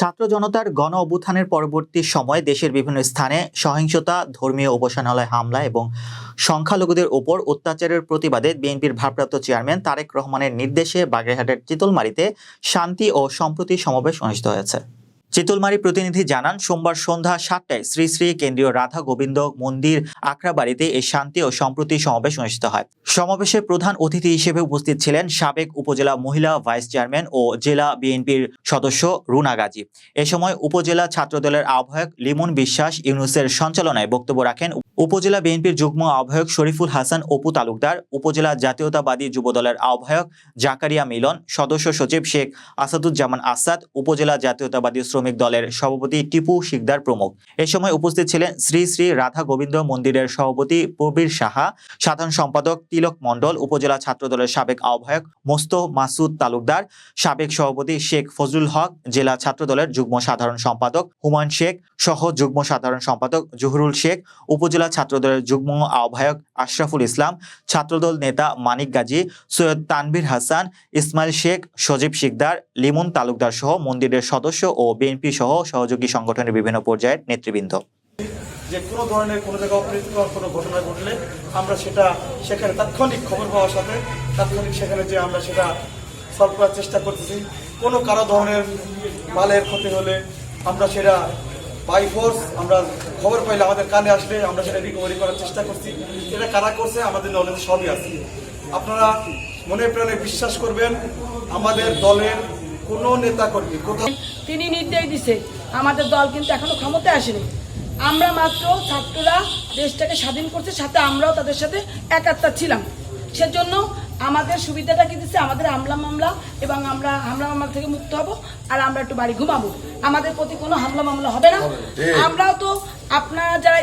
ছাত্র জনতার গণ অভ্যুত্থানের পরবর্তী সময়ে দেশের বিভিন্ন স্থানে সহিংসতা, ধর্মীয় উপাসনালয় হামলা এবং সংখ্যালঘুদের উপর অত্যাচারের প্রতিবাদে বিএনপির ভারপ্রাপ্ত চেয়ারম্যান তারেক রহমানের নির্দেশে বাগেরহাটের চিতলমারিতে শান্তি ও সম্প্রতি সমাবেশ অনুষ্ঠিত হয়েছে। চিতলমারি প্রতিনিধি জানান, সোমবার সন্ধ্যা সাতটায় শ্রী শ্রী কেন্দ্রীয় রাধা গোবিন্দ মন্দির আখড়াবাড়িতে এই শান্তি ও সম্প্রতি সমাবেশ অনুষ্ঠিত হয়। সমাবেশে প্রধান অতিথি হিসেবে উপস্থিত ছিলেন সাবেক উপজেলা মহিলা ভাইস চেয়ারম্যান ও জেলা বিএনপির সদস্য রুনা গাজী। এ সময় উপজেলা ছাত্রদলের আহ্বায়ক লিমন বিশ্বাস, ইউনুসের সঞ্চালনায় বক্তব্য রাখেন উপজেলা বিএনপির যুগ্ম আহ্বায়ক শরীফুল হাসান অপু তালুকদার, উপজেলা জাতীয়তাবাদী যুবদলের আহ্বায়ক জাকারিয়া মিলন, সদস্য সচিব শেখ আসাদুজ্জামান আসাদ, উপজেলা জাতীয়তাবাদী দলের সভাপতি টিপু শিকদার প্রমুখ। এ সময় উপস্থিত ছিলেন শ্রী শ্রী রাধা গোবিন্দ মন্দিরের সভাপতি প্রবীর সাহা, সাধারণ সম্পাদক তিলক মণ্ডল, উপজেলা ছাত্রদলের সাবেক আহ্বায়ক মোস্ত মাসুদ তালুকদার, সাবেক সভাপতি শেখ ফজলুল হক, জেলা ছাত্রদলের যুগ্ম সাধারণ সম্পাদক হুমায়ুন শেখ সহ যুগ্ম সাধারণ সম্পাদক জহুরুল শেখ, উপজেলা ছাত্রদলের যুগ্ম আহ্বায়ক আশরাফুল ইসলাম, ছাত্রদল নেতা মানিক গাজী, সৈয়দ তানভীর হাসান, ইসমাইল শেখ, সজীব শিকদার, লিমন তালুকদার সহ মন্দিরের সদস্য ও বিএনপি সহ সহযোগী সংগঠনের বিভিন্ন পর্যায়ের নেতৃবৃন্দ। যে কোনো ধরনের কোনো জায়গায় অপ্রীতিকর কোনো ঘটনা ঘটলে আমরা সেটা সেখানে তাৎক্ষণিক খবর পাওয়ার সাথে তাৎক্ষণিক সেখানে যে আমরা সেটা সলভ করার চেষ্টা করতেছি। কোনো কারও ধরনের মালের ক্ষতি হলে আমরা সেটা বাই ফোর্স আমরা খবর পাইলে আমাদের কানে আসলে আমরা সেটা রিকভারি করার চেষ্টা করছি। এটা কারা করছে আমাদের নলেজে সবই আছে। আপনারা মনে প্রাণে বিশ্বাস করবেন, আমাদের দলের কোনো নেতা কর্মী কোথাও তিনি নির্দেশ দিছে আমাদের দল কিন্তু এখনও ক্ষমতায় আসেনি। আমরা মাত্র ছাত্ররা দেশটাকে স্বাধীন করছে সাথে আমরাও তাদের সাথে একাত্তা ছিলাম। সেজন্য আমাদের সুবিধাটা কি দিচ্ছে আমাদের হামলা মামলা এবং আমরা হামলা মামলা থেকে মুক্ত হব আর আমরা একটু বাড়ি ঘুমাবো। আমাদের প্রতি কোনো হামলা মামলা হবে না। আমরাও তো আপনারা যারা